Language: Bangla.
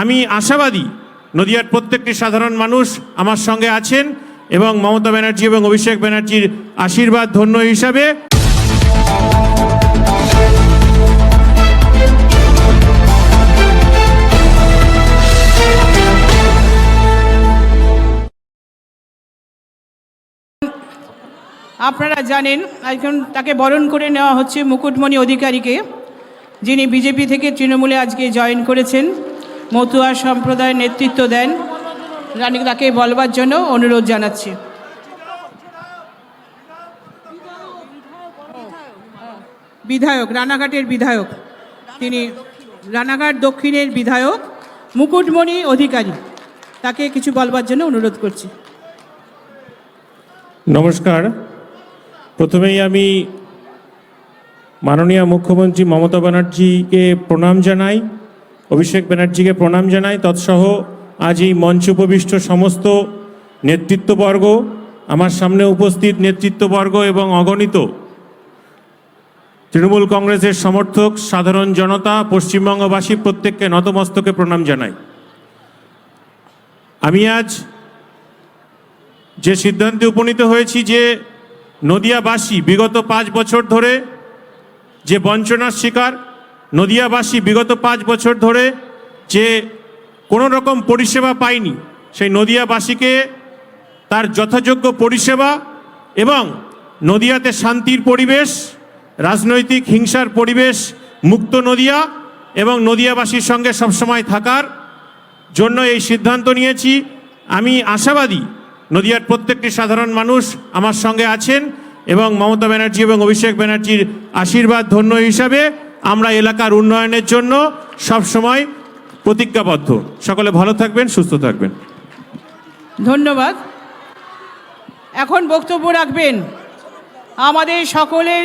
আমি আশাবাদী নদিয়ার প্রত্যেকটি সাধারণ মানুষ আমার সঙ্গে আছেন এবং মমতা ব্যানার্জি এবং অভিষেক ব্যানার্জির আশীর্বাদ ধন্য হিসাবে আপনারা জানেন, এখন তাকে বরণ করে নেওয়া হচ্ছে মুকুটমণি অধিকারীকে, যিনি বিজেপি থেকে তৃণমূলে আজকে জয়েন করেছেন। মতুয়া সম্প্রদায়ের নেতৃত্ব দেন। রানী তাকে বলবার জন্য অনুরোধ জানাচ্ছি। বিধায়ক, রানাঘাটের বিধায়ক। তিনি রানাঘাট দক্ষিণের বিধায়ক, মুকুটমণি অধিকারী। তাকে কিছু বলবার জন্য অনুরোধ করছি। নমস্কার। প্রথমেই আমি মাননীয় মুখ্যমন্ত্রী মমতা ব্যানার্জিকে প্রণাম জানাই। অভিষেক ব্যানার্জিকে প্রণাম জানাই। তৎসহ আজ এই মঞ্চ উপবিষ্ট সমস্ত নেতৃত্ববর্গ, আমার সামনে উপস্থিত নেতৃত্ববর্গ এবং অগণিত তৃণমূল কংগ্রেসের সমর্থক, সাধারণ জনতা, পশ্চিমবঙ্গবাসী প্রত্যেককে নতমস্তকে প্রণাম জানাই। আমি আজ যে সিদ্ধান্তে উপনীত হয়েছি যে নদিয়াবাসী বিগত পাঁচ বছর ধরে যে বঞ্চনার শিকার নদিয়াবাসী বিগত পাঁচ বছর ধরে যে কোনো রকম পরিষেবা পায়নি, সেই নদিয়াবাসীকে তার যথাযোগ্য পরিষেবা এবং নদিয়াতে শান্তির পরিবেশ, রাজনৈতিক হিংসার পরিবেশ, মুক্ত নদিয়া এবং নদিয়াবাসীর সঙ্গে সবসময় থাকার জন্য এই সিদ্ধান্ত নিয়েছি। আমি আশাবাদী নদিয়ার প্রত্যেকটি সাধারণ মানুষ আমার সঙ্গে আছেন এবং মমতা ব্যানার্জি এবং অভিষেক ব্যানার্জির আশীর্বাদ ধন্য হিসাবে আমরা এলাকার উন্নয়নের জন্য সবসময় প্রতিজ্ঞাবদ্ধ। সকলে ভালো থাকবেন, সুস্থ থাকবেন। ধন্যবাদ। এখন বক্তব্য রাখবেন আমাদের সকলের